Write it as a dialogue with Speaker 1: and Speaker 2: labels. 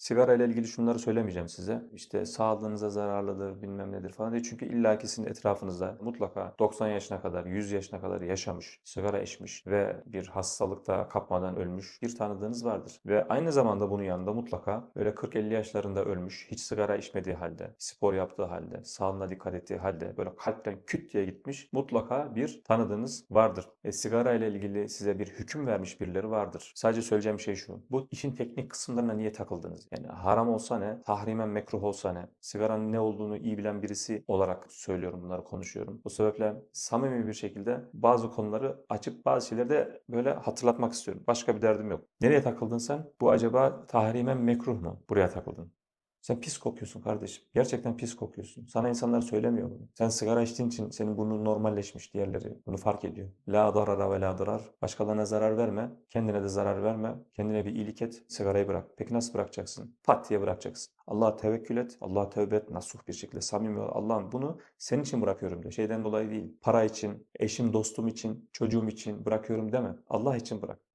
Speaker 1: Sigara ile ilgili şunları söylemeyeceğim size. İşte sağlığınıza zararlıdır, bilmem nedir falan diye. Çünkü illa sizin etrafınızda mutlaka 90 yaşına kadar, 100 yaşına kadar yaşamış, sigara içmiş ve bir hastalıkta kapmadan ölmüş bir tanıdığınız vardır. Ve aynı zamanda bunun yanında mutlaka böyle 40-50 yaşlarında ölmüş, hiç sigara içmediği halde, spor yaptığı halde, sağlığına dikkat ettiği halde böyle kalpten küt diye gitmiş mutlaka bir tanıdığınız vardır. E, sigara ile ilgili size bir hüküm vermiş birileri vardır. Sadece söyleyeceğim şey şu. Bu işin teknik kısımlarına niye takıldınız? Yani haram olsa ne, tahrimen mekruh olsa ne? Sigaranın ne olduğunu iyi bilen birisi olarak söylüyorum bunları konuşuyorum. Bu sebeple samimi bir şekilde bazı konuları açıp bazı şeyleri de böyle hatırlatmak istiyorum. Başka bir derdim yok. Nereye takıldın sen? Bu acaba tahrimen mekruh mu? Buraya takıldın. Sen pis kokuyorsun kardeşim. Gerçekten pis kokuyorsun. Sana insanlar söylemiyor bunu. Sen sigara içtiğin için senin burnun normalleşmiş. Diğerleri bunu fark ediyor. La darara ve la darar. Başkalarına zarar verme. Kendine de zarar verme. Kendine bir iyilik et. Sigarayı bırak. Peki nasıl bırakacaksın? Pat diye bırakacaksın. Allah'a tevekkül et. Allah'a tövbe et. Nasuh bir şekilde samimi ol. Allah'ım bunu senin için bırakıyorum de. Şeyden dolayı değil. Para için, eşim, dostum için, çocuğum için bırakıyorum deme. Allah için bırak.